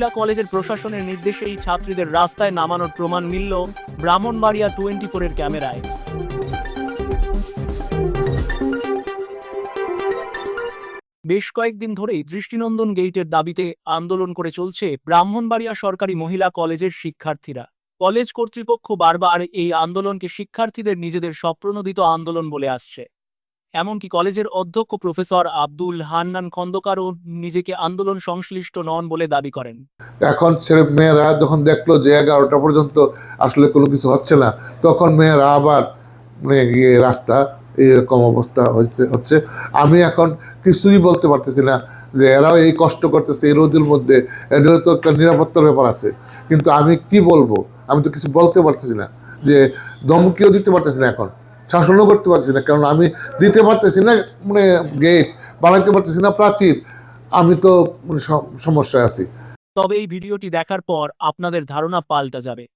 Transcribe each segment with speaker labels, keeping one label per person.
Speaker 1: মহিলা কলেজের প্রশাসনের নির্দেশেই ছাত্রীদের রাস্তায় নামানোর প্রমাণ মিলল ব্রাহ্মণবাড়িয়া টোয়েন্টি ফোরের ক্যামেরায়। বেশ কয়েকদিন ধরেই দৃষ্টিনন্দন গেইটের দাবিতে আন্দোলন করে চলছে ব্রাহ্মণবাড়িয়া সরকারি মহিলা কলেজের শিক্ষার্থীরা। কলেজ কর্তৃপক্ষ বারবার এই আন্দোলনকে শিক্ষার্থীদের নিজেদের স্বপ্রণোদিত আন্দোলন বলে আসছে। এমনকি কলেজের অধ্যক্ষ প্রফেসর আব্দুল হান্নান খন্দকারও নিজেকে আন্দোলন সংশ্লিষ্ট নন বলে দাবি করেন।
Speaker 2: এখন ছেলে মেয়েরা যখন দেখল যে এগারোটা পর্যন্ত আসলে কোনো কিছু হচ্ছে না, তখন মেয়েরা আবার মানে গিয়ে রাস্তা এরকম অবস্থা হয়েছে, হচ্ছে। আমি এখন কিছুই বলতে পারতেছি না যে এরাও এই কষ্ট করতেছে এই রোদের মধ্যে এদেরও তো একটা নিরাপত্তার ব্যাপার আছে। কিন্তু আমি কি বলব? আমি তো কিছু বলতে পারতেছি না যে ধমকিও দিতে পারতেছি না এখন। শাসনও করতে পারতেছি না, কারণ আমি দিতে পারতেছি না মানে গেট বানাইতে পারতেছি না, প্রাচীর। আমি তো মানে সম- সমস্যায় আছি।
Speaker 1: তবে এই ভিডিওটি দেখার পর আপনাদের ধারণা পাল্টা যাবে।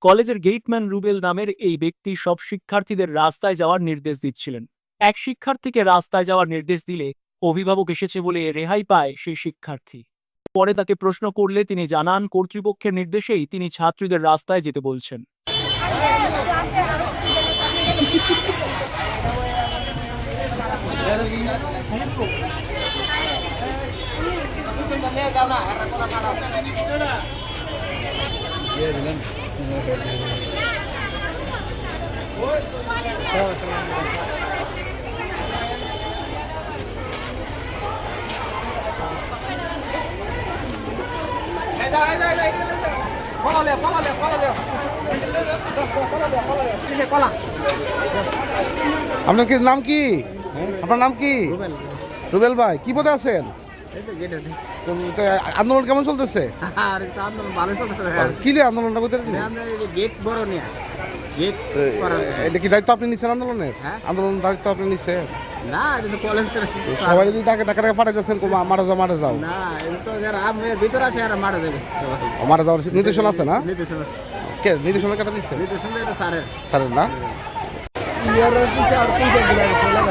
Speaker 1: কলেজের গেটম্যান রুবেল নামের এই ব্যক্তি সব শিক্ষার্থীদের রাস্তায় যাওয়ার নির্দেশ দিচ্ছিলেন। এক শিক্ষার্থীকে রাস্তায় যাওয়ার নির্দেশ দিলে অভিভাবক এসেছে বলে রেহাই পায় সেই শিক্ষার্থী। পরে তাকে প্রশ্ন করলে তিনি জানান, কর্তৃপক্ষের নির্দেশেই তিনি ছাত্রীদের রাস্তায় যেতে বলছেন।
Speaker 3: đây đây đây আপনার কি নাম কি? আপনার নাম কি? রুবেল ভাই কি পদে আছেন? আন্দোলন কেমন চলতেছে?
Speaker 4: ভাই।
Speaker 3: কি আন্দোলনটা এটা কি দায়িত্ব আপনি নিচ্ছেন আন্দোলনের?
Speaker 4: হ্যাঁ।
Speaker 3: আন্দোলন দায়িত্ব আপনি নিচ্ছেন
Speaker 4: না এটা তো কলেজ
Speaker 3: সবাই যদি তাকে টাকা টাকা পাঠাই যাচ্ছেন মারা যাও মারা যাও।
Speaker 4: না এটা তো যারা ভিতরে এরা মারা যাবে।
Speaker 3: মারা যাওয়ার নির্দেশনা আছে না?
Speaker 4: নির্দেশন
Speaker 3: কে? নির্দেশনা কেটে দিচ্ছে
Speaker 4: নির্দেশন এটা স্যারের।
Speaker 3: স্যারের না?
Speaker 4: ইয়ার আর